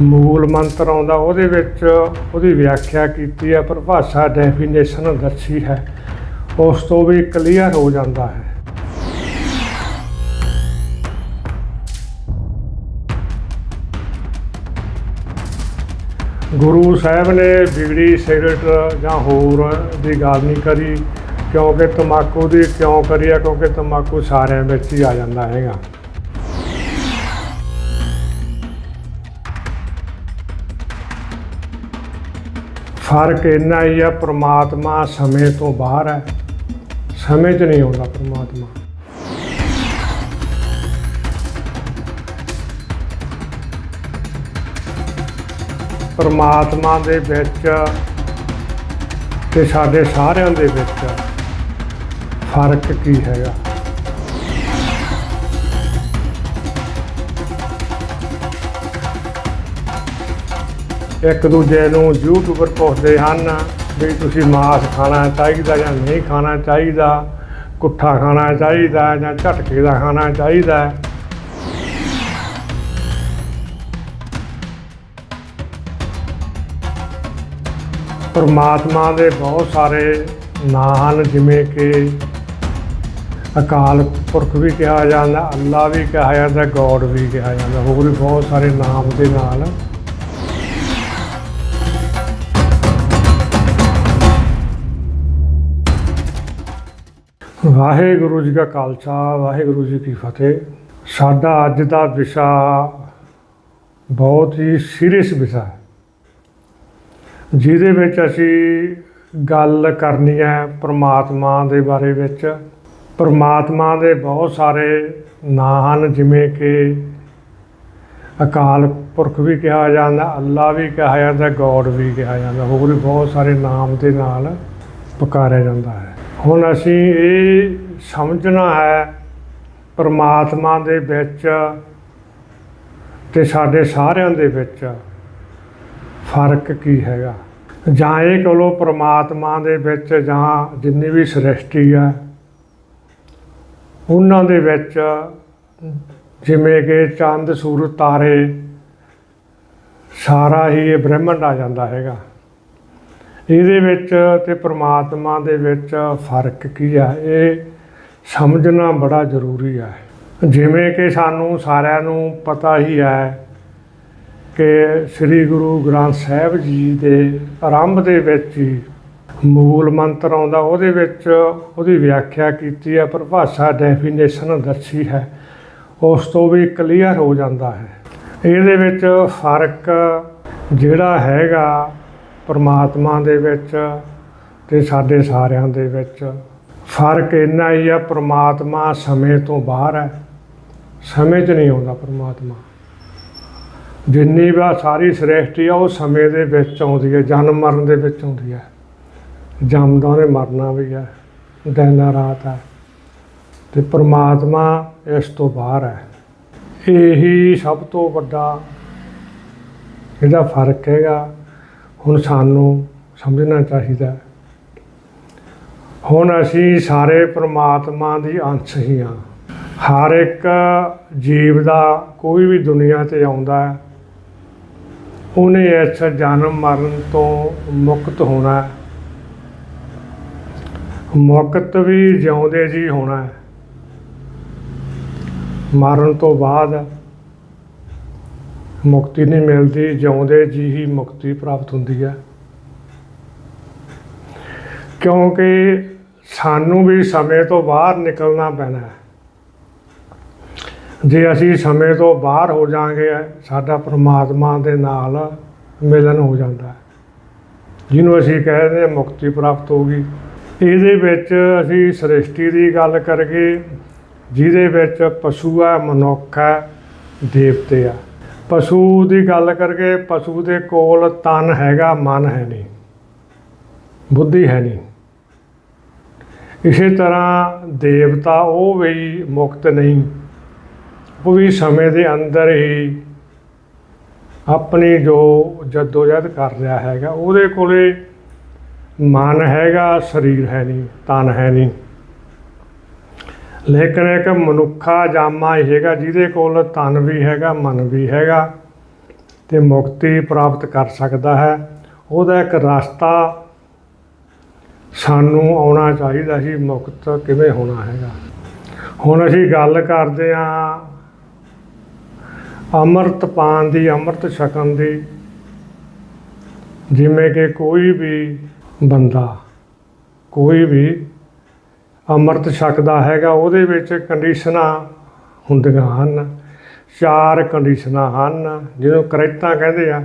ਮੂਲ ਮੰਤਰ ਆਉਂਦਾ, ਉਹਦੇ ਵਿੱਚ ਉਹਦੀ ਵਿਆਖਿਆ ਕੀਤੀ ਹੈ ਪਰਿਭਾਸ਼ਾ ਡੈਫੀਨੇਸ਼ਨ ਦੱਸੀ ਹੈ। ਉਸ ਤੋਂ ਵੀ ਕਲੀਅਰ ਹੋ ਜਾਂਦਾ ਹੈ। ਗੁਰੂ ਸਾਹਿਬ ਨੇ ਬਿਗੜੀ ਸਿਗਰਟ ਜਾਂ ਹੋਰ ਦੀ ਗੱਲ ਨਹੀਂ ਕਰੀ, ਕਿਉਂਕਿ ਤਮਾਕੂ ਦੀ ਕਿਉਂ ਕਰੀ ਆ ਕਿਉਂਕਿ ਤਮਾਕੂ ਸਾਰਿਆਂ ਵਿੱਚ ਹੀ ਆ ਜਾਂਦਾ ਹੈਗਾ। ਫ਼ਰਕ ਇੰਨਾ ਹੀ ਆ, ਪ੍ਰਮਾਤਮਾ ਸਮੇਂ ਤੋਂ ਬਾਹਰ ਹੈ। ਸਮੇਂ 'ਚ ਨਹੀਂ ਆਉਂਦਾ ਪ੍ਰਮਾਤਮਾ। ਪਰਮਾਤਮਾ ਦੇ ਵਿੱਚ ਤੇ ਸਾਡੇ ਸਾਰਿਆਂ ਦੇ ਵਿੱਚ ਫ਼ਰਕ ਕੀ ਹੈਗਾ? ਇੱਕ ਦੂਜੇ ਨੂੰ ਯੂਟਿਊਬਰ ਪੁੱਛਦੇ ਹਨ ਵੀ ਤੁਸੀਂ ਮਾਸ ਖਾਣਾ ਚਾਹੀਦਾ ਜਾਂ ਨਹੀਂ ਖਾਣਾ ਚਾਹੀਦਾ, ਕੁੱਠਾ ਖਾਣਾ ਚਾਹੀਦਾ ਜਾਂ ਝਟਕੇ ਦਾ ਖਾਣਾ ਚਾਹੀਦਾ। ਪਰਮਾਤਮਾ ਦੇ ਬਹੁਤ ਸਾਰੇ ਨਾਂ ਹਨ, ਜਿਵੇਂ ਕਿ ਅਕਾਲ ਪੁਰਖ ਵੀ ਕਿਹਾ ਜਾਂਦਾ, ਅੱਲਾ ਵੀ ਕਿਹਾ ਜਾਂਦਾ, ਗੋਡ ਵੀ ਕਿਹਾ ਜਾਂਦਾ, ਹੋਰ ਵੀ ਬਹੁਤ ਸਾਰੇ ਨਾਮ ਦੇ ਨਾਲ ਵਾਹਿਗੁਰੂ ਜੀ ਕਾ ਖਾਲਸਾ, ਵਾਹਿਗੁਰੂ ਜੀ ਕੀ ਫਤਿਹ। ਸਾਡਾ ਅੱਜ ਦਾ ਵਿਸ਼ਾ ਬਹੁਤ ਹੀ ਸੀਰੀਅਸ ਵਿਸ਼ਾ ਹੈ। ਜਿਹਦੇ ਵਿੱਚ ਅਸੀਂ ਗੱਲ ਕਰਨੀ ਹੈ ਪ੍ਰਮਾਤਮਾ ਦੇ ਬਾਰੇ ਵਿੱਚ। ਪ੍ਰਮਾਤਮਾ ਦੇ ਬਹੁਤ ਸਾਰੇ ਨਾਂ ਹਨ, ਜਿਵੇਂ ਕਿ ਅਕਾਲ ਪੁਰਖ ਵੀ ਕਿਹਾ ਜਾਂਦਾ, ਅੱਲਾ ਵੀ ਕਿਹਾ ਜਾਂਦਾ, ਗੋਡ ਵੀ ਕਿਹਾ ਜਾਂਦਾ। ਹੋਰ ਵੀ ਬਹੁਤ ਸਾਰੇ ਨਾਮ ਦੇ ਨਾਲ ਪੁਕਾਰਿਆ ਜਾਂਦਾ ਹੈ। ਹੁਣ ਅਸੀਂ ਇਹ ਸਮਝਣਾ ਹੈ ਪਰਮਾਤਮਾ ਦੇ ਵਿੱਚ ਤੇ ਸਾਡੇ ਸਾਰਿਆਂ ਦੇ ਵਿੱਚ ਫ਼ਰਕ ਕੀ ਹੈਗਾ। ਜਾਂ ਇਹ ਕਹ ਲਓ ਪ੍ਰਮਾਤਮਾ ਦੇ ਵਿੱਚ ਜਾਂ ਜਿੰਨੀ ਵੀ ਸ੍ਰਿਸ਼ਟੀ ਆ ਉਹਨਾਂ ਦੇ ਵਿੱਚ ਜਿਵੇਂ ਕਿ ਚੰਦ, ਸੂਰਜ, ਤਾਰੇ ਸਾਰਾ ਹੀ ਇਹ ਬ੍ਰਹਿਮੰਡ ਆ ਜਾਂਦਾ ਹੈਗਾ। ਇਹਦੇ ਵਿੱਚ ਤੇ ਪ੍ਰਮਾਤਮਾ ਦੇ ਵਿੱਚ ਫ਼ਰਕ ਕੀ ਆ? ਇਹ ਸਮਝਣਾ ਬੜਾ ਜ਼ਰੂਰੀ ਆ। ਜਿਵੇਂ ਕਿ ਸਾਨੂੰ ਸਾਰਿਆਂ ਨੂੰ ਪਤਾ ਹੀ ਹੈ ਕਿ ਸ੍ਰੀ ਗੁਰੂ ਗ੍ਰੰਥ ਸਾਹਿਬ ਜੀ ਦੇ ਆਰੰਭ ਦੇ ਵਿੱਚ ਹੀ ਮੂਲ ਮੰਤਰ ਆਉਂਦਾ, ਉਹਦੇ ਵਿੱਚ ਉਹਦੀ ਵਿਆਖਿਆ ਕੀਤੀ ਹੈ ਪਰਿਭਾਸ਼ਾ ਡੈਫੀਨੇਸ਼ਨ ਦੱਸੀ ਹੈ। ਉਸ ਤੋਂ ਵੀ ਕਲੀਅਰ ਹੋ ਜਾਂਦਾ ਹੈ। ਇਹਦੇ ਵਿੱਚ ਫ਼ਰਕ ਜਿਹੜਾ ਹੈਗਾ ਪਰਮਾਤਮਾ ਦੇ ਵਿੱਚ ਤੇ ਸਾਡੇ ਸਾਰਿਆਂ ਦੇ ਵਿੱਚ। ਫ਼ਰਕ ਇੰਨਾ ਹੀ ਆ, ਪਰਮਾਤਮਾ ਸਮੇਂ ਤੋਂ ਬਾਹਰ ਹੈ। ਸਮੇਂ 'ਚ ਨਹੀਂ ਆਉਂਦਾ ਪਰਮਾਤਮਾ। ਜਿੰਨੀ ਵੀ ਸਾਰੀ ਸ੍ਰਿਸ਼ਟੀ ਆ, ਉਹ ਸਮੇਂ ਦੇ ਵਿੱਚ ਆਉਂਦੀ ਹੈ, ਜਨਮ ਮਰਨ ਦੇ ਵਿੱਚ ਆਉਂਦੀ ਹੈ। ਜੰਮਦਾ ਉਹਨੇ ਮਰਨਾ ਵੀ ਹੈ, ਦਿਨ ਰਾਤ ਹੈ ਤੇ ਪਰਮਾਤਮਾ ਇਸ ਤੋਂ ਬਾਹਰ ਹੈ। ਇਹੀ ਸਭ ਤੋਂ ਵੱਡਾ ਇਹਦਾ ਫ਼ਰਕ ਹੈਗਾ। ਹੁਣ ਸਾਨੂੰ ਸਮਝਣਾ ਚਾਹੀਦਾ ਹੁਣ ਅਸੀਂ ਸਾਰੇ ਪ੍ਰਮਾਤਮਾ ਦੀ ਅੰਸ਼ ਹੀ ਹਾਂ। ਹਰ ਇੱਕ ਜੀਵ ਦਾ ਕੋਈ ਵੀ ਦੁਨੀਆ ਤੇ ਆਉਂਦਾ ਹੈ, ਉਹਨੇ ਇਸ ਜਨਮ ਮਰਨ ਤੋਂ ਮੁਕਤ ਹੋਣਾ ਮੁਕਤ ਵੀ ਜਿਉਂਦੇ ਜੀ ਹੋਣਾ ਹੈ। ਮਰਨ ਤੋਂ ਬਾਅਦ ਮੁਕਤੀ ਨਹੀਂ ਮਿਲਦੀ, ਜਿਉਂਦੇ ਜੀ ਹੀ ਮੁਕਤੀ ਪ੍ਰਾਪਤ ਹੁੰਦੀ ਹੈ। ਕਿਉਂਕਿ ਸਾਨੂੰ ਵੀ ਸਮੇਂ ਤੋਂ ਬਾਹਰ ਨਿਕਲਣਾ ਪੈਣਾ ਹੈ। ਜੇ ਅਸੀਂ ਸਮੇਂ ਤੋਂ ਬਾਹਰ ਹੋ ਜਾਾਂਗੇ, ਸਾਡਾ ਪ੍ਰਮਾਤਮਾ ਦੇ ਨਾਲ ਮਿਲਨ ਹੋ ਜਾਂਦਾ ਹੈ। ਜਿਹਨੂੰ ਅਸੀਂ ਕਹਿੰਦੇ ਹਾਂ ਮੁਕਤੀ ਪ੍ਰਾਪਤ ਹੋਗੀ ਇਹਦੇ ਵਿੱਚ ਅਸੀਂ ਸ੍ਰਿਸ਼ਟੀ ਦੀ ਗੱਲ ਕਰਕੇ ਜਿਹਦੇ ਵਿੱਚ ਪਸ਼ੂ ਹੈ, ਮਨੁੱਖ ਹੈ, ਦੇਵਤੇ ਆ। ਪਸ਼ੂ ਦੀ ਗੱਲ ਕਰਕੇ ਪਸ਼ੂ ਦੇ ਕੋਲ ਤਨ ਹੈਗਾ, ਮਨ ਹੈ ਨਹੀਂ, ਬੁੱਧੀ ਹੈ ਨਹੀਂ। ਇਸੇ ਤਰ੍ਹਾਂ ਦੇਵਤਾ ਉਹ ਵੀ ਮੁਕਤ ਨਹੀਂ, ਉਹ ਵੀ ਸਮੇਂ ਦੇ ਅੰਦਰ ਹੀ ਆਪਣੀ ਜੋ ਜਦੋਜਹਿਦ ਕਰ ਰਿਹਾ ਹੈਗਾ, ਉਹਦੇ ਕੋਲੇ ਮਨ ਹੈਗਾ, ਸਰੀਰ ਹੈ ਨਹੀਂ, ਤਨ ਹੈ ਨਹੀਂ। ਲੇਕਿਨ ਇੱਕ ਮਨੁੱਖਾ ਜਾਮਾ ਹੀ ਹੈਗਾ, ਜਿਹਦੇ ਕੋਲ ਤਨ ਵੀ ਹੈਗਾ, ਮਨ ਵੀ ਹੈਗਾ, ਤੇ ਮੁਕਤੀ ਪ੍ਰਾਪਤ ਕਰ ਸਕਦਾ ਹੈ। ਉਹਦਾ ਇੱਕ ਰਸਤਾ ਸਾਨੂੰ ਆਉਣਾ ਚਾਹੀਦਾ ਸੀ, ਮੁਕਤ ਕਿਵੇਂ ਹੋਣਾ ਹੈਗਾ। ਹੁਣ ਅਸੀਂ ਗੱਲ ਕਰਦੇ ਹਾਂ ਅੰਮ੍ਰਿਤ ਪਾਨ ਦੀ, ਅੰਮ੍ਰਿਤ ਛਕਣ ਦੀ, ਜਿਵੇਂ ਕਿ ਕੋਈ ਵੀ ਬੰਦਾ, ਕੋਈ ਵੀ ਅੰਮ੍ਰਿਤ ਛਕਦਾ ਹੈਗਾ, ਉਹਦੇ ਵਿੱਚ ਕੰਡੀਸ਼ਨਾਂ ਹੁੰਦੀਆਂ ਹਨ। ਚਾਰ ਕੰਡੀਸ਼ਨਾਂ ਹਨ, ਜਿਹਨੂੰ ਕਰੈਕਟਾਂ ਕਹਿੰਦੇ ਆ।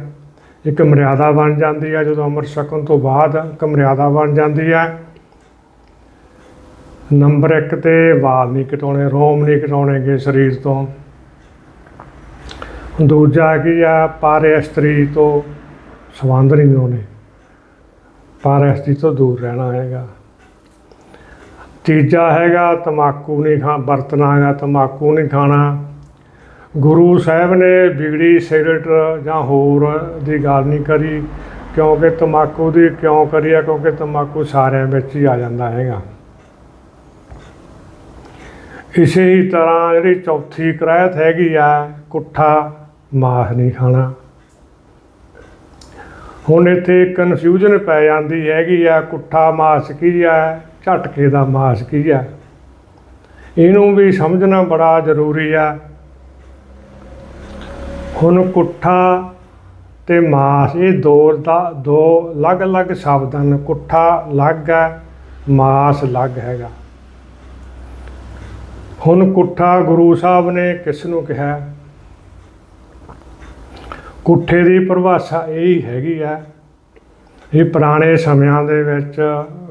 ਇੱਕ ਮਰਿਆਦਾ ਬਣ ਜਾਂਦੀ ਆ, ਜਦੋਂ ਅੰਮ੍ਰਿਤ ਛਕਣ ਤੋਂ ਬਾਅਦ ਇੱਕ ਮਰਿਆਦਾ ਬਣ ਜਾਂਦੀ ਆ। ਨੰਬਰ 1 ਤੇ ਵਾਲ ਨਹੀਂ ਕਟਾਉਣੇ, ਰੋਮ ਨਹੀਂ ਕਟਾਉਣੇਗੇ ਸਰੀਰ ਤੋਂ। ਦੂਜਾ ਕੀ ਆ, ਪਾਰੇ ਇਸਤਰੀ ਤੋਂ ਸੰਬੰਧ ਨਹੀਂ ਲਾਉਣੇ ਪਾਰੇ ਇਸਤਰੀ ਤੋਂ ਦੂਰ ਰਹਿਣਾ ਹੈਗਾ। ਤੀਜਾ ਹੈਗਾ, ਤਮਾਕੂ ਨਹੀਂ ਖਾ, ਵਰਤਣਾ ਹੈਗਾ, ਤਮਾਕੂ ਨਹੀਂ ਖਾਣਾ। ਗੁਰੂ ਸਾਹਿਬ ਨੇ ਬਿਗੜੀ ਸਿਗਰਟ ਜਾਂ ਹੋਰ ਦੀ ਗੱਲ ਨਹੀਂ ਕਰੀ, ਕਿਉਂਕਿ ਤਮਾਕੂ ਦੀ ਕਿਉਂ ਕਰੀ ਆ? ਕਿਉਂਕਿ ਤਮਾਕੂ ਸਾਰਿਆਂ ਵਿੱਚ ਹੀ ਆ ਜਾਂਦਾ ਹੈਗਾ। ਇਸੇ ਹੀ ਤਰ੍ਹਾਂ ਜਿਹੜੀ ਚੌਥੀ ਕਰਾਇਤ ਹੈਗੀ ਆ, ਕੁੱਠਾ, ਮਾਸ ਨਹੀਂ ਖਾਣਾ। ਹੁਣ ਇੱਥੇ ਕਨਫਿਊਜ਼ਨ ਪੈ ਜਾਂਦੀ ਹੈਗੀ ਆ, ਕੁੱਠਾ, ਮਾਸ ਕੀ ਆ? ਝਟਕੇ ਦਾ ਮਾਸ ਕੀ ਆ? ਇਹਨੂੰ ਵੀ ਸਮਝਣਾ ਬੜਾ ਜ਼ਰੂਰੀ ਆ। ਹੁਣ ਕੁੱਠਾ ਤੇ ਮਾਸ, ਇਹ ਦੋ ਦਾ, ਦੋ ਅਲੱਗ-ਅਲੱਗ ਸ਼ਬਦ ਹਨ। ਕੁੱਠਾ ਅਲੱਗ ਹੈ, ਮਾਸ ਅਲੱਗ ਹੈਗਾ। ਹੁਣ ਕੁੱਠਾ ਗੁਰੂ ਸਾਹਿਬ ਨੇ ਕਿਸ ਨੂੰ ਕਿਹਾ? ਕੁੱਠੇ ਦੀ ਪਰਿਭਾਸ਼ਾ ਇਹ ਹੀ ਹੈਗੀ ਆ। ਇਹ ਪੁਰਾਣੇ ਸਮਿਆਂ ਦੇ ਵਿੱਚ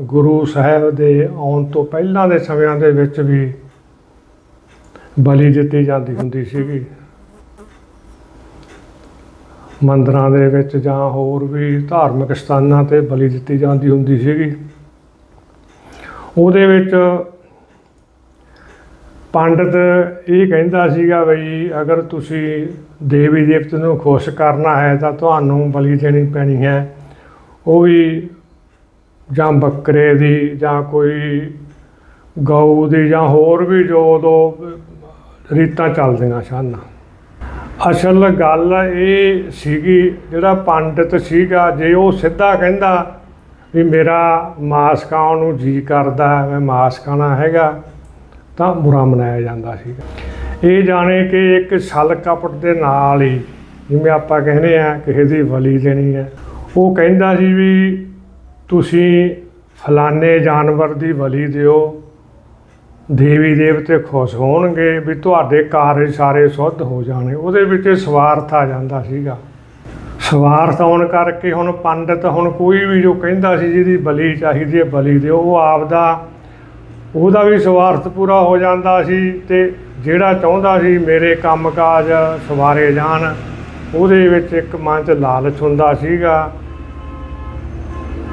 ਗੁਰੂ ਸਾਹਿਬ ਦੇ ਆਉਣ ਤੋਂ ਪਹਿਲਾਂ ਦੇ ਸਮਿਆਂ ਦੇ ਵਿੱਚ ਵੀ ਬਲੀ ਦਿੱਤੀ ਜਾਂਦੀ ਹੁੰਦੀ ਸੀਗੀ। ਮੰਦਰਾਂ ਦੇ ਵਿੱਚ ਜਾਂ ਹੋਰ ਵੀ ਧਾਰਮਿਕ ਸਥਾਨਾਂ ਤੇ ਬਲੀ ਦਿੱਤੀ ਜਾਂਦੀ ਹੁੰਦੀ ਸੀਗੀ। ਉਹਦੇ ਵਿੱਚ ਪੰਡਤ ਇਹ ਕਹਿੰਦਾ ਸੀਗਾ ਬਈ, ਅਗਰ ਤੁਸੀਂ ਦੇਵੀ ਦੇਵਤੇ ਨੂੰ ਖੁਸ਼ ਕਰਨਾ ਹੈ ਤਾਂ ਤੁਹਾਨੂੰ ਬਲੀ ਦੇਣੀ ਪੈਣੀ ਹੈ। ਉਹ ਵੀ ਜਾਂ ਬੱਕਰੇ ਦੀ ਜਾਂ ਕੋਈ ਗਊ ਦੀ ਜਾਂ ਹੋਰ ਵੀ ਜੋ ਉਦੋਂ ਰੀਤਾਂ ਚੱਲਦੀਆਂ ਸਨ। ਅਸਲ ਗੱਲ ਇਹ ਸੀਗੀ, ਜਿਹੜਾ ਪੰਡਿਤ ਸੀਗਾ, ਜੇ ਉਹ ਸਿੱਧਾ ਕਹਿੰਦਾ ਵੀ ਮੇਰਾ ਮਾਸ ਖਾਣ ਨੂੰ ਜੀ ਕਰਦਾ, ਮੈਂ ਮਾਸ ਖਾਣਾ ਹੈਗਾ, ਤਾਂ ਬੁਰਾ ਮਨਾਇਆ ਜਾਂਦਾ ਸੀਗਾ। ਇਹ ਜਾਣੇ ਕਿ ਇੱਕ ਛਲ ਕਪਟ ਦੇ ਨਾਲ ਹੀ, ਜਿਵੇਂ ਆਪਾਂ ਕਹਿੰਦੇ ਆ ਕਿਸੇ ਦੀ ਬਲੀ ਦੇਣੀ ਹੈ। ਉਹ ਕਹਿੰਦਾ ਸੀ ਵੀ ਤੁਸੀਂ ਫਲਾਣੇ ਜਾਨਵਰ ਦੀ ਬਲੀ ਦਿਓ, ਦੇਵੀ ਦੇਵਤੇ ਖੁਸ਼ ਹੋਣਗੇ ਵੀ ਤੁਹਾਡੇ ਕਾਰਜ ਸਾਰੇ ਸੁੱਧ ਹੋ ਜਾਣੇ। ਉਹਦੇ ਵਿੱਚ ਸਵਾਰਥ ਆ ਜਾਂਦਾ ਸੀਗਾ। ਸਵਾਰਥ ਆਉਣ ਕਰਕੇ ਹੁਣ ਪੰਡਤ ਹੁਣ ਕੋਈ ਵੀ ਜੋ ਕਹਿੰਦਾ ਸੀ ਜਿਹਦੀ ਬਲੀ ਚਾਹੀਦੀ ਹੈ ਬਲੀ ਦਿਓ, ਉਹ ਆਪਦਾ, ਉਹਦਾ ਵੀ ਸਵਾਰਥ ਪੂਰਾ ਹੋ ਜਾਂਦਾ ਸੀ ਤੇ ਜਿਹੜਾ ਚਾਹੁੰਦਾ ਸੀ ਮੇਰੇ ਕੰਮਕਾਜ ਸਵਾਰੇ ਜਾਣ, ਉਹਦੇ ਵਿੱਚ ਇੱਕ ਮਨ 'ਚ ਲਾਲਚ ਹੁੰਦਾ ਸੀਗਾ।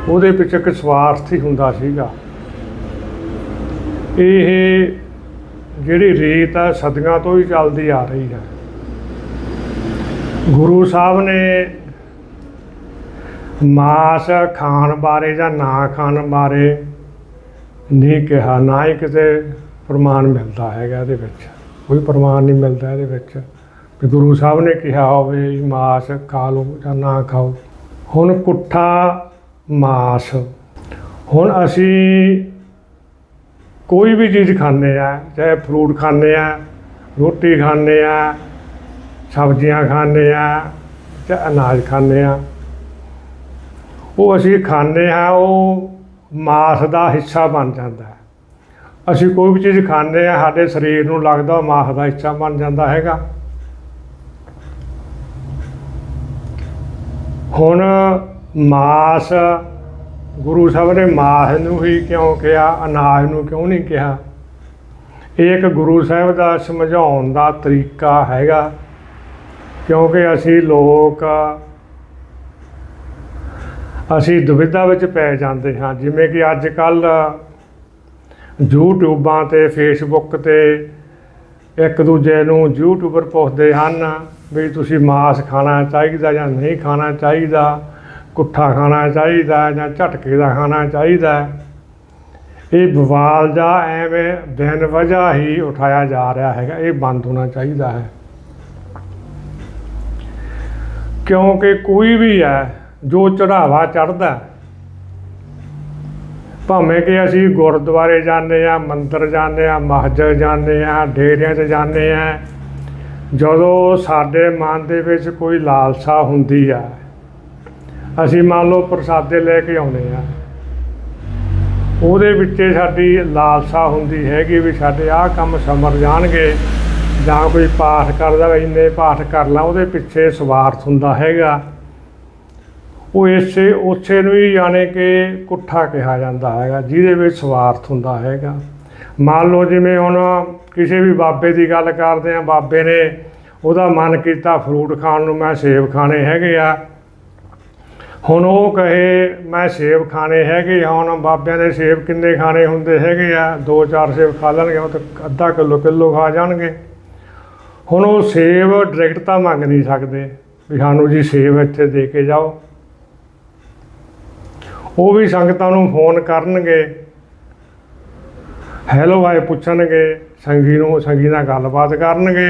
ਉਹਦੇ ਵਿੱਚ ਇੱਕ ਸਵਾਰਥ ਹੀ ਹੁੰਦਾ ਸੀਗਾ। ਇਹ ਜਿਹੜੀ ਰੀਤ ਆ, ਸਦੀਆਂ ਤੋਂ ਹੀ ਚੱਲਦੀ ਆ ਰਹੀ ਹੈ। ਗੁਰੂ ਸਾਹਿਬ ਨੇ ਮਾਸ ਖਾਣ ਬਾਰੇ ਜਾਂ ਨਾ ਖਾਣ ਬਾਰੇ ਨਹੀਂ ਕਿਹਾ, ਨਾ ਹੀ ਕਿਤੇ ਪ੍ਰਮਾਣ ਮਿਲਦਾ ਹੈਗਾ ਇਹਦੇ ਵਿੱਚ। ਕੋਈ ਪ੍ਰਮਾਣ ਨਹੀਂ ਮਿਲਦਾ ਇਹਦੇ ਵਿੱਚ। ਵੀ ਗੁਰੂ ਸਾਹਿਬ ਨੇ ਕਿਹਾ ਹੋਵੇ ਮਾਸ ਖਾ ਲਓ ਜਾਂ ਨਾ ਖਾਓ। ਹੁਣ ਕੁੱਠਾ ਮਾਸ। ਹੁਣ ਅਸੀਂ ਕੋਈ ਵੀ ਚੀਜ਼ ਖਾਂਦੇ ਆ ਚਾਹੇ ਫਰੂਟ ਖਾਂਦੇ ਆ ਰੋਟੀ ਖਾਂਦੇ ਆ ਸਬਜ਼ੀਆਂ ਖਾਂਦੇ ਆ ਜਾਂ ਅਨਾਜ ਖਾਂਦੇ ਆ ਉਹ ਅਸੀਂ ਖਾਂਦੇ ਆ ਉਹ ਮਾਸ ਦਾ ਹਿੱਸਾ ਬਣ ਜਾਂਦਾ ਹੈ। ਅਸੀਂ ਕੋਈ ਵੀ ਚੀਜ਼ ਖਾਂਦੇ ਆ ਸਾਡੇ ਸਰੀਰ ਨੂੰ ਲੱਗਦਾ ਮਾਸ ਦਾ ਹਿੱਸਾ ਬਣ ਜਾਂਦਾ ਹੈਗਾ। ਹੁਣ ਮਾਸ, ਗੁਰੂ ਸਾਹਿਬ ਨੇ ਮਾਸ ਨੂੰ ਹੀ ਕਿਉਂ ਕਿਹਾ, ਅਨਾਜ ਨੂੰ ਕਿਉਂ ਨਹੀਂ ਕਿਹਾ? ਇਹ ਇੱਕ ਗੁਰੂ ਸਾਹਿਬ ਦਾ ਸਮਝਾਉਣ ਦਾ ਤਰੀਕਾ ਹੈਗਾ, ਕਿਉਂਕਿ ਅਸੀਂ ਲੋਕ, ਅਸੀਂ ਦੁਵਿਧਾ ਵਿੱਚ ਪੈ ਜਾਂਦੇ ਹਾਂ। ਜਿਵੇਂ ਕਿ ਅੱਜ ਕੱਲ ਯੂਟਿਊਬਾਂ ਤੇ ਫੇਸਬੁੱਕ ਤੇ ਇੱਕ ਦੂਜੇ ਨੂੰ ਯੂਟਿਊਬਰ ਪੁੱਛਦੇ ਹਨ ਵੀ ਤੁਸੀਂ ਮਾਸ ਖਾਣਾ ਚਾਹੀਦਾ ਜਾਂ ਨਹੀਂ ਖਾਣਾ ਚਾਹੀਦਾ। ਕੁੱਠਾ ਖਾਣਾ ਚਾਹੀਦਾ ਜਾਂ ਝਟਕੇ ਦਾ ਖਾਣਾ ਚਾਹੀਦਾ। ਇਹ ਵਿਵਾਦ ਦਾ ਐਵੇਂ ਬਿਨ ਵਜ੍ਹਾ ਹੀ ਉਠਾਇਆ ਜਾ ਰਿਹਾ ਹੈਗਾ, ਇਹ ਬੰਦ ਹੋਣਾ ਚਾਹੀਦਾ ਹੈ। ਕਿਉਂਕਿ ਕੋਈ ਵੀ ਹੈ, ਜੋ ਚੜਾਵਾ ਚੜਦਾ ਭਾਵੇਂ ਕਿ ਅਸੀਂ ਗੁਰਦੁਆਰੇ ਜਾਂਦੇ ਆ ਮੰਦਰ ਜਾਂਦੇ ਆ ਮਸਜਿਦ ਜਾਂਦੇ ਆ ਡੇਰਿਆਂ 'ਚ ਜਾਂਦੇ ਆ ਜਦੋਂ ਸਾਡੇ ਮਨ ਦੇ ਵਿੱਚ ਕੋਈ ਲਾਲਸਾ ਹੁੰਦੀ ਆ ਅਸੀਂ ਮੰਨ ਲਓ ਪ੍ਰਸਾਦੇ ਲੈ ਕੇ ਆਉਂਦੇ ਆ ਉਹਦੇ ਵਿੱਚ ਸਾਡੀ ਲਾਲਸਾ ਹੁੰਦੀ ਹੈਗੀ ਵੀ ਸਾਡੇ ਆਹ ਕੰਮ ਸਮਰ ਜਾਣਗੇ ਜਾਂ ਕੋਈ ਪਾਠ ਕਰਦਾ ਵੀ ਇੰਨੇ ਪਾਠ ਕਰ ਲਾ, ਉਹਦੇ ਪਿੱਛੇ ਸਵਾਰਥ ਹੁੰਦਾ ਹੈਗਾ। ਉਹ ਇਸੇ, ਉਸੇ ਨੂੰ ਹੀ ਜਾਣੇ ਕਿ ਕੁੱਠਾ ਕਿਹਾ ਜਾਂਦਾ ਹੈਗਾ, ਜਿਹਦੇ ਵਿੱਚ ਸਵਾਰਥ ਹੁੰਦਾ ਹੈਗਾ। ਮੰਨ ਲਓ ਜਿਵੇਂ ਹੁਣ ਕਿਸੇ ਵੀ ਬਾਬੇ ਦੀ ਗੱਲ ਕਰਦੇ ਆ ਬਾਬੇ ਨੇ ਉਹਦਾ ਮਨ ਕੀਤਾ ਫਰੂਟ ਖਾਣ ਨੂੰ, ਮੈਂ ਸੇਬ ਖਾਣੇ ਹੈਗੇ ਆ। ਹੁਣ ਉਹ ਕਹੇ, ਮੈਂ ਸੇਬ ਖਾਣੇ ਹੈਗੇ ਹੁਣ ਬਾਬਿਆਂ ਦੇ ਸੇਬ ਕਿੰਨੇ ਖਾਣੇ ਹੁੰਦੇ ਹੈਗੇ ਆ? ਦੋ ਚਾਰ ਸੇਬ ਖਾ ਲੈਣਗੇ, ਉਹ ਤਾਂ ਅੱਧਾ ਕਿਲੋ ਕਿਲੋ ਖਾ ਜਾਣਗੇ। ਹੁਣ ਉਹ ਸੇਬ ਡਾਇਰੈਕਟ ਤਾਂ ਮੰਗ ਨਹੀਂ ਸਕਦੇ ਵੀ ਸਾਨੂੰ ਜੀ ਸੇਬ ਇੱਥੇ ਦੇ ਕੇ ਜਾਓ। ਉਹ ਵੀ ਸੰਗਤਾਂ ਨੂੰ ਫੋਨ ਕਰਨਗੇ। ਹੈਲੋ ਹਾਏ ਪੁੱਛਣਗੇ, ਸੰਗੀ ਨੂੰ, ਸੰਗੀ ਨਾਲ ਗੱਲਬਾਤ ਕਰਨਗੇ,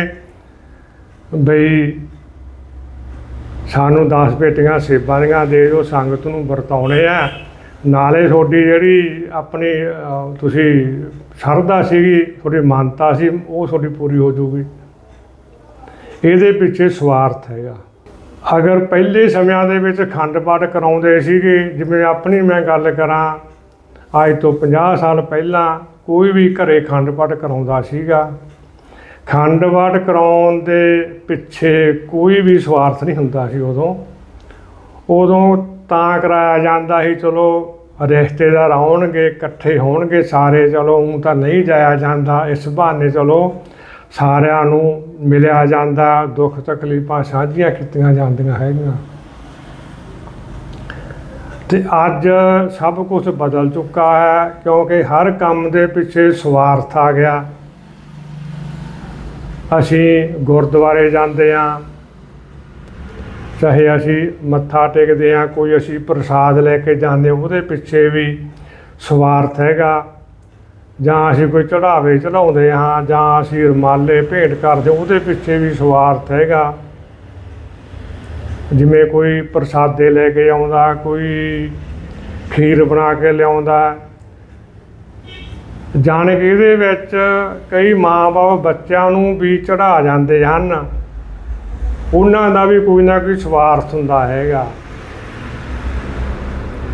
ਬਈ ਸਾਨੂੰ 10 ਪੇਟੀਆਂ ਸੇਬਾਂ ਦੀਆਂ ਦੇ ਦਿਓ ਸੰਗਤ ਨੂੰ ਵਰਤਾਉਣੇ ਆ। ਨਾਲੇ ਤੁਹਾਡੀ ਜਿਹੜੀ ਆਪਣੀ ਅਹ, ਤੁਸੀਂ ਸ਼ਰਧਾ ਸੀਗੀ ਤੁਹਾਡੀ ਮਾਨਤਾ ਸੀ ਉਹ ਤੁਹਾਡੀ ਪੂਰੀ ਹੋ ਜਾਊਗੀ। ਇਹਦੇ ਪਿੱਛੇ ਸਵਾਰਥ ਹੈਗਾ ਅਗਰ ਪਹਿਲੇ ਸਮਿਆਂ ਦੇ ਵਿੱਚ ਅਖੰਡ ਪਾਠ ਕਰਾਉਂਦੇ ਸੀਗੇ ਜਿਵੇਂ ਆਪਣੀ ਮੈਂ ਗੱਲ ਕਰਾਂ ਅੱਜ ਤੋਂ 50 ਸਾਲ ਪਹਿਲਾਂ ਕੋਈ ਵੀ ਘਰੇ ਅਖੰਡ ਪਾਠ ਕਰਾਉਂਦਾ ਸੀਗਾ ਖੰਡ ਵਾਟ ਕਰਾਉਣ ਦੇ ਪਿੱਛੇ ਕੋਈ ਵੀ ਸਵਾਰਥ ਨਹੀਂ ਹੁੰਦਾ ਸੀ ਉਦੋਂ। ਉਦੋਂ ਤਾਂ ਕਰਾਇਆ ਜਾਂਦਾ ਸੀ, ਚਲੋ ਰਿਸ਼ਤੇਦਾਰ ਆਉਣਗੇ, ਇਕੱਠੇ ਹੋਣਗੇ ਸਾਰੇ, ਚਲੋ ਉਹ ਤਾਂ ਨਹੀਂ ਜਾਇਆ ਜਾਂਦਾ। ਇਸ ਬਹਾਨੇ ਚਲੋ ਸਾਰਿਆਂ ਨੂੰ ਮਿਲਿਆ ਜਾਂਦਾ, ਦੁੱਖ ਤਕਲੀਫਾਂ ਸਾਂਝੀਆਂ ਕੀਤੀਆਂ ਜਾਂਦੀਆਂ ਹੈਗੀਆਂ। ਤੇ ਅੱਜ ਸਭ ਕੁਝ ਬਦਲ ਚੁੱਕਾ ਹੈ, ਕਿਉਂਕਿ ਹਰ ਕੰਮ ਦੇ ਪਿੱਛੇ ਸਵਾਰਥ ਆ ਗਿਆ। ਅਸੀਂ ਗੁਰਦੁਆਰੇ ਜਾਂਦੇ ਹਾਂ। ਚਾਹੇ ਅਸੀਂ ਮੱਥਾ ਟੇਕਦੇ ਹਾਂ, ਕੋਈ ਅਸੀਂ ਪ੍ਰਸਾਦ ਲੈ ਕੇ ਜਾਂਦੇ ਉਹਦੇ ਪਿੱਛੇ ਵੀ ਸਵਾਰਥ ਹੈਗਾ। ਜਾਂ ਅਸੀਂ ਕੋਈ ਚੜਾਵੇ ਚੜਾਉਂਦੇ ਹਾਂ, ਜਾਂ ਅਸੀਂ ਰੁਮਾਲੇ ਭੇਟ ਕਰਦੇ ਉਹਦੇ ਪਿੱਛੇ ਵੀ ਸਵਾਰਥ ਹੈਗਾ। ਜਿਵੇਂ ਕੋਈ ਪ੍ਰਸਾਦੇ ਲੈ ਕੇ ਆਉਂਦਾ, ਕੋਈ ਖੀਰ ਬਣਾ ਕੇ ਲਿਆਉਂਦਾ ਜਾਣ ਕੇ ਇਹਦੇ ਵਿੱਚ ਕਈ ਮਾਂ-ਬਾਪ ਬੱਚਿਆਂ ਨੂੰ ਵੀ ਚੜਾ ਜਾਂਦੇ ਹਨ। ਉਹਨਾਂ ਦਾ ਵੀ ਕੋਈ ਨਾ ਕੋਈ ਸਵਾਰਥ ਹੁੰਦਾ ਹੈਗਾ।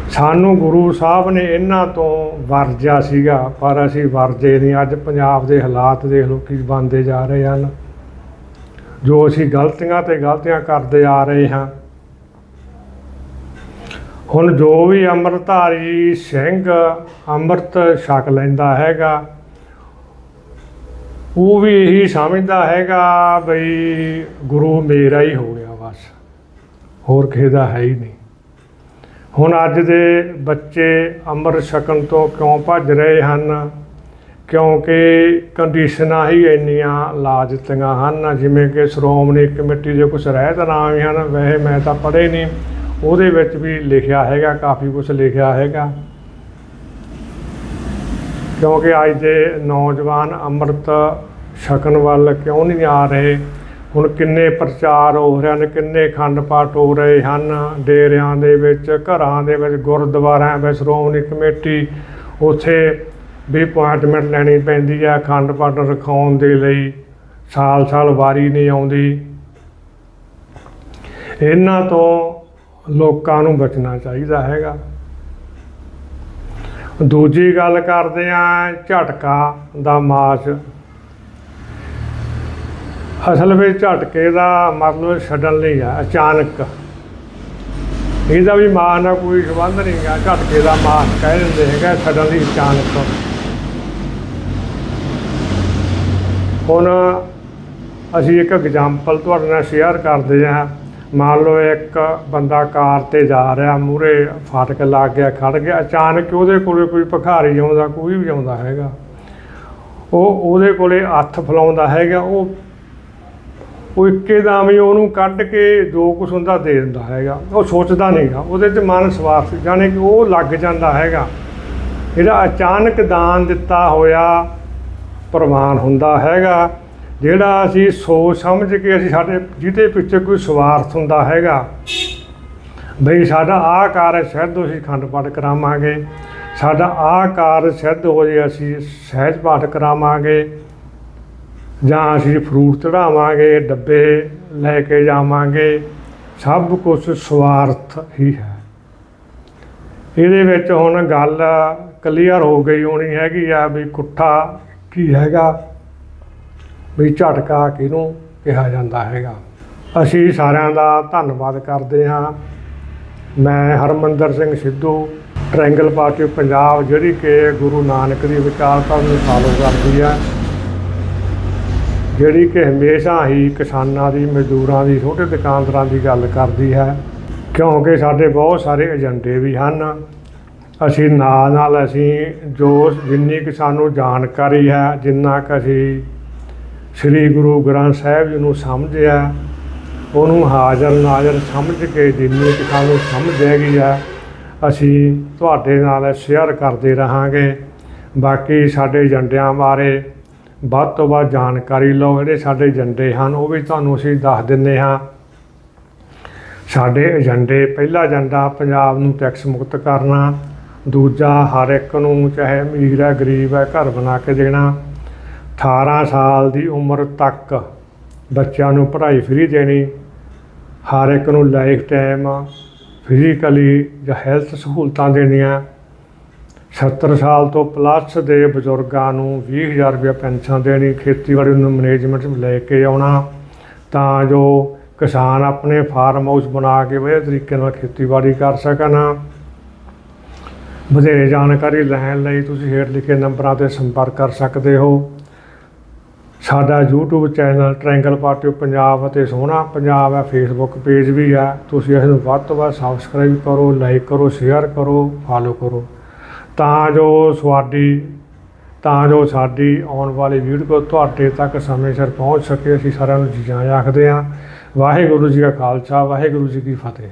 ਸਾਨੂੰ ਗੁਰੂ ਸਾਹਿਬ ਨੇ ਇਹਨਾਂ ਤੋਂ ਵਰਜਿਆ ਸੀਗਾ, ਪਰ ਅਸੀਂ ਵਰਜੇ ਨਹੀਂ। ਅੱਜ ਪੰਜਾਬ ਦੇ ਹਾਲਾਤ ਦੇਖ ਲਓ ਕੀ ਬਣਦੇ ਜਾ ਰਹੇ ਹਨ। ਜੋ ਅਸੀਂ ਗਲਤੀਆਂ ਤੇ ਗਲਤੀਆਂ ਕਰਦੇ ਆ ਰਹੇ ਹਾਂ ਹੁਣ ਜੋ ਵੀ ਅੰਮ੍ਰਿਤਧਾਰੀ ਸਿੰਘ ਅੰਮ੍ਰਿਤ ਛਕ ਲੈਂਦਾ ਹੈਗਾ, ਉਹ ਵੀ ਇਹੀ ਸਮਝਦਾ ਹੈਗਾ ਬਈ ਗੁਰੂ ਮੇਰਾ ਹੀ ਹੋ ਗਿਆ ਬਸ, ਹੋਰ ਕਿਸੇ ਦਾ ਹੈ ਹੀ ਨਹੀਂ। ਹੁਣ ਅੱਜ ਦੇ ਬੱਚੇ ਅੰਮ੍ਰਿਤ ਛਕਣ ਤੋਂ ਕਿਉਂ ਭੱਜ ਰਹੇ ਹਨ? ਕਿਉਂਕਿ ਕੰਡੀਸ਼ਨਾਂ ਹੀ ਇੰਨੀਆਂ ਲਾ ਦਿੱਤੀਆਂ ਹਨ, ਜਿਵੇਂ ਕਿ ਸ਼੍ਰੋਮਣੀ ਕਮੇਟੀ ਦੇ ਕੁਝ ਰਹਿਤ ਨਾਮ ਹਨ, ਵੈਸੇ ਮੈਂ ਤਾਂ ਪੜ੍ਹੇ ਨਹੀਂ। ਉਹਦੇ ਵਿੱਚ ਵੀ ਲਿਖਿਆ ਹੈਗਾ, ਕਾਫੀ ਕੁਝ ਲਿਖਿਆ ਹੈਗਾ। ਕਿਉਂਕਿ ਅੱਜ ਦੇ ਨੌਜਵਾਨ ਅੰਮ੍ਰਿਤ ਛਕਣ ਵੱਲ ਕਿਉਂ ਨਹੀਂ ਆ ਰਹੇ? ਹੁਣ ਕਿੰਨੇ ਪ੍ਰਚਾਰ ਹੋ ਰਹੇ ਹਨ, ਕਿੰਨੇ ਖੰਡ ਪਾਠ ਹੋ ਰਹੇ ਹਨ ਡੇਰਿਆਂ ਦੇ ਵਿੱਚ, ਘਰਾਂ ਦੇ ਵਿੱਚ, ਗੁਰਦੁਆਰਿਆਂ ਵਿੱਚ, ਸ਼੍ਰੋਮਣੀ ਕਮੇਟੀ। ਉੱਥੇ ਵੀ ਅਪਾਇੰਟਮੈਂਟ ਲੈਣੀ ਪੈਂਦੀ ਹੈ ਖੰਡ ਪਾਠ ਰਖਾਉਣ ਦੇ ਲਈ। ਸਾਲ ਸਾਲ ਵਾਰੀ ਨਹੀਂ ਆਉਂਦੀ। ਇਹਨਾਂ ਤੋਂ ਲੋਕਾਂ ਨੂੰ ਬਚਣਾ ਚਾਹੀਦਾ ਹੈਗਾ। ਦੂਜੀ ਗੱਲ ਕਰਦੇ ਆ, ਝਟਕਾ ਦਾ ਮਾਸ। ਅਸਲ ਵਿੱਚ ਝਟਕੇ ਦਾ ਮਤਲਬ ਛੱਡਣ ਲਈ ਆ, ਅਚਾਨਕ। ਇਹਦਾ ਵੀ ਮਾਂ ਨਾਲ ਕੋਈ ਸੰਬੰਧ ਨਹੀਂ ਹੈ ਝਟਕੇ ਦਾ ਮਾਸ ਕਹਿ ਦਿੰਦੇ ਹੈਗਾ, ਛੱਡਣ ਲਈ ਅਚਾਨਕ। ਹੁਣ ਅਸੀਂ ਇੱਕ ਐਗਜ਼ਾਮਪਲ ਤੁਹਾਡੇ ਨਾਲ ਸ਼ੇਅਰ ਕਰਦੇ ਹਾਂ ਮੰਨ ਲਓ ਇੱਕ ਬੰਦਾ ਕਾਰ ਤੇ ਜਾ ਰਿਹਾ ਮੂਰੇ ਫਾਟਕ ਲੱਗ ਗਿਆ ਖੜ ਗਿਆ, ਅਚਾਨਕ ਉਹਦੇ ਕੋਲੇ ਕੋਈ ਭਿਖਾਰੀ ਆਉਂਦਾ, ਕੋਈ ਵੀ ਆਉਂਦਾ ਹੈਗਾ। ਉਹ ਉਹਦੇ ਕੋਲੇ ਹੱਥ ਫਲਾਉਂਦਾ ਹੈਗਾ, ਉਹ ਉਹ ਇੱਕੇਦਮ ਹੀ ਉਹਨੂੰ ਕੱਢ ਕੇ ਜੋ ਕੁਝ ਹੁੰਦਾ ਦੇ ਦਿੰਦਾ ਹੈਗਾ। ਉਹ ਸੋਚਦਾ ਨਹੀਂਗਾ ਉਹਦੇ ਤੇ ਮਨ ਸਵਾਰਥ ਜਾਣੇ ਕਿ ਉਹ ਲੱਗ ਜਾਂਦਾ ਹੈਗਾ। ਇਹਦਾ ਅਚਾਨਕ ਦਾਨ ਦਿੱਤਾ ਹੋਇਆ ਪ੍ਰਮਾਣ ਹੁੰਦਾ ਹੈਗਾ ਜਿਹੜਾ ਅਸੀਂ ਸੋਚ ਸਮਝ ਕੇ ਅਸੀਂ ਸਾਡੇ ਜਿਹਦੇ ਪਿੱਛੇ ਕੋਈ ਸਵਾਰਥ ਹੁੰਦਾ ਹੈਗਾ, ਬਈ ਸਾਡਾ ਆਹ ਕਾਰਜ ਸਿੱਧ ਅਸੀਂ ਖੰਡ ਪਾਠ ਕਰਾਵਾਂਗੇ, ਸਾਡਾ ਆਹ ਕਾਰਜ ਸਿੱਧ ਹੋ ਜੇ ਅਸੀਂ ਸਹਿਜ ਪਾਠ ਕਰਾਵਾਂਗੇ, ਜਾਂ ਅਸੀਂ ਫਰੂਟ ਚੜਾਵਾਂਗੇ, ਡੱਬੇ ਲੈ ਕੇ ਜਾਵਾਂਗੇ, ਸਭ ਕੁਝ ਸਵਾਰਥ ਹੀ ਹੈ। ਇਹਦੇ ਵਿੱਚ ਹੁਣ ਗੱਲ ਕਲੀਅਰ ਹੋ ਗਈ ਹੋਣੀ ਹੈਗੀ ਆ ਵੀ ਕੁੱਠਾ ਕੀ ਹੈਗਾ। ਵੀ ਝਟਕਾ ਕਿਹਨੂੰ ਕਿਹਾ ਜਾਂਦਾ ਹੈਗਾ। ਅਸੀਂ ਸਾਰਿਆਂ ਦਾ ਧੰਨਵਾਦ ਕਰਦੇ ਹਾਂ। ਮੈਂ ਹਰਮੰਦਰ ਸਿੰਘ ਸਿੱਧੂ ਟ੍ਰਾਇੰਗਲ ਪਾਰਟੀ ਪੰਜਾਬ, ਜਿਹੜੀ ਕਿ ਗੁਰੂ ਨਾਨਕ ਦੀ ਵਿਚਾਰਧਾਰਾ ਨੂੰ ਫਾਲੋ ਕਰਦੀ ਹੈ ਜਿਹੜੀ ਕਿ ਹਮੇਸ਼ਾ ਹੀ ਕਿਸਾਨਾਂ ਦੀ, ਮਜ਼ਦੂਰਾਂ ਦੀ, ਛੋਟੇ ਦੁਕਾਨਦਾਰਾਂ ਦੀ ਗੱਲ ਕਰਦੀ ਹੈ, ਕਿਉਂਕਿ ਸਾਡੇ ਬਹੁਤ ਸਾਰੇ ਏਜੰਡੇ ਵੀ ਹਨ। ਅਸੀਂ ਨਾਲ ਨਾਲ ਅਸੀਂ ਜੋ ਜਿੰਨੀ ਕਿ ਸਾਨੂੰ ਜਾਣਕਾਰੀ ਹੈ, ਜਿੰਨਾ ਕੁ ਅਸੀਂ ਸ੍ਰੀ ਗੁਰੂ ਗ੍ਰੰਥ ਸਾਹਿਬ ਜੀ ਨੂੰ ਸਮਝਿਆ, ਉਹਨੂੰ ਹਾਜ਼ਰ ਨਾਜ਼ਰ ਸਮਝ ਕੇ ਜਿੰਨੀ ਕਿ ਸਾਨੂੰ ਸਮਝ ਹੈਗੀ ਆ, ਅਸੀਂ ਤੁਹਾਡੇ ਨਾਲ ਸ਼ੇਅਰ ਕਰਦੇ ਰਹਾਂਗੇ। ਬਾਕੀ ਸਾਡੇ ਏਜੰਡਿਆਂ ਬਾਰੇ ਵੱਧ ਤੋਂ ਵੱਧ ਜਾਣਕਾਰੀ ਲਓ, ਜਿਹੜੇ ਸਾਡੇ ਏਜੰਡੇ ਹਨ, ਉਹ ਵੀ ਤੁਹਾਨੂੰ ਅਸੀਂ ਦੱਸ ਦਿੰਨੇ ਹਾਂ। ਸਾਡੇ ਏਜੰਡੇ ਪਹਿਲਾ ਏਜੰਡਾ ਪੰਜਾਬ ਨੂੰ ਟੈਕਸ ਮੁਕਤ ਕਰਨਾ, ਦੂਜਾ ਹਰ ਇੱਕ ਨੂੰ ਚਾਹੇ ਅਮੀਰ ਹੈ, ਗਰੀਬ ਹੈ, ਘਰ ਬਣਾ ਕੇ ਦੇਣਾ। 18 ਸਾਲ ਦੀ ਉਮਰ ਤੱਕ ਬੱਚਿਆਂ ਨੂੰ ਪੜ੍ਹਾਈ ਫ੍ਰੀ ਦੇਣੀ, ਹਰ ਇੱਕ ਨੂੰ ਲਾਈਫ ਟਾਈਮ ਫਿਜ਼ੀਕਲੀ ਜਾਂ ਹੈਲਥ ਸਹੂਲਤਾਂ ਦੇਣੀਆਂ। 70 ਸਾਲ ਤੋਂ ਪਲੱਸ ਦੇ ਬਜ਼ੁਰਗਾਂ ਨੂੰ 20000 ਰੁਪਏ ਪੈਨਸ਼ਨ ਦੇਣੀ, ਖੇਤੀਬਾੜੀ ਨੂੰ ਮੈਨੇਜਮੈਂਟ ਲੈ ਕੇ ਆਉਣਾ, ਤਾਂ ਜੋ ਕਿਸਾਨ ਆਪਣੇ ਫਾਰਮ ਹਾਊਸ ਬਣਾ ਕੇ ਵਧੀਆ ਤਰੀਕੇ ਨਾਲ ਖੇਤੀਬਾੜੀ ਕਰ ਸਕਣ। ਵਧੇਰੇ ਜਾਣਕਾਰੀ ਲੈਣ ਲਈ ਤੁਸੀਂ ਹੇਠ ਲਿਖੇ ਨੰਬਰਾਂ ਤੇ ਸੰਪਰਕ ਕਰ ਸਕਦੇ ਹੋ। ਸਾਡਾ YouTube channel triangle party Punjab ਅਤੇ ਸੋਹਣਾ ਪੰਜਾਬ ਹੈ ਫੇਸਬੁੱਕ ਪੇਜ ਵੀ ਹੈ। ਤੁਸੀਂ ਇਸ ਨੂੰ ਵੱਧ ਤੋਂ ਵੱਧ ਸਬਸਕ੍ਰਾਈਬ ਕਰੋ ਲਾਈਕ ਕਰੋ ਸ਼ੇਅਰ ਕਰੋ ਫਾਲੋ ਕਰੋ। ਤਾਂ ਜੋ ਤੁਹਾਡੀ ਤਾਂ ਜੋ ਸਾਡੀ ਆਉਣ ਵਾਲੀ ਵੀਡੀਓ ਤੁਹਾਡੇ ਤੱਕ ਸਮੇਂ ਸਿਰ ਪਹੁੰਚ ਸਕੇ, ਅਸੀਂ ਸਾਰਿਆਂ ਨੂੰ ਜੀ ਆਇਆਂ ਆਖਦੇ ਹਾਂ। ਵਾਹਿਗੁਰੂ ਜੀ ਕਾ ਖਾਲਸਾ, ਵਾਹਿਗੁਰੂ ਜੀ ਕੀ ਫਤਿਹ।